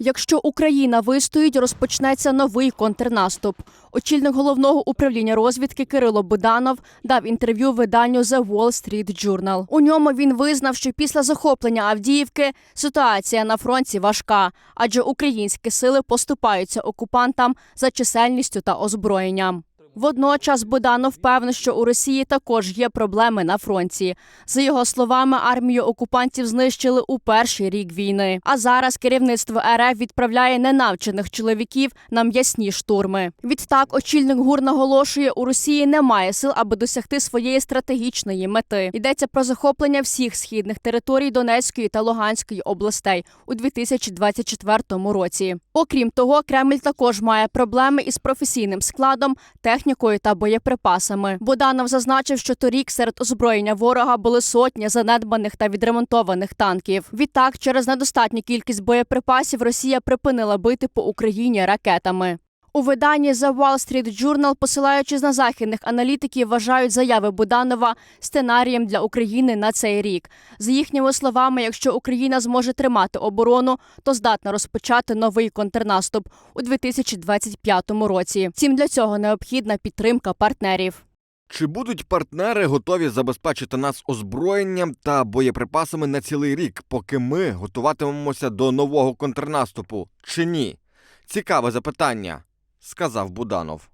Якщо Україна вистоїть, розпочнеться новий контрнаступ. Очільник головного управління розвідки Кирило Буданов дав інтерв'ю виданню The Wall Street Journal. У ньому він визнав, що після захоплення Авдіївки ситуація на фронті важка, адже українські сили поступаються окупантам за чисельністю та озброєнням. Водночас Буданов впевнений, що у Росії також є проблеми на фронті. За його словами, армію окупантів знищили у перший рік війни. А зараз керівництво РФ відправляє ненавчених чоловіків на м'ясні штурми. Відтак, очільник ГУР наголошує, у Росії немає сил, аби досягти своєї стратегічної мети. Йдеться про захоплення всіх східних територій Донецької та Луганської областей у 2024 році. Окрім того, Кремль також має проблеми із професійним складом, технікою та боєприпасами. Буданов зазначив, що торік серед озброєння ворога були сотні занедбаних та відремонтованих танків. Відтак, через недостатню кількість боєприпасів, Росія припинила бити по Україні ракетами. У виданні The Wall Street Journal, посилаючись на західних аналітиків, вважають заяви Буданова сценарієм для України на цей рік. За їхніми словами, якщо Україна зможе тримати оборону, то здатна розпочати новий контрнаступ у 2025 році. Втім, для цього необхідна підтримка партнерів. Чи будуть партнери готові забезпечити нас озброєнням та боєприпасами на цілий рік, поки ми готуватимемося до нового контрнаступу? Чи ні? Цікаве запитання, сказав Буданов.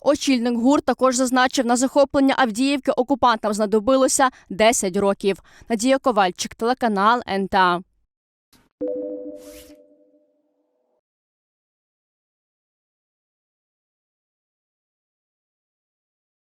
Очільник ГУР також зазначив, на захоплення Авдіївки окупантам знадобилося 10 років. Надія Ковальчик, телеканал НТА.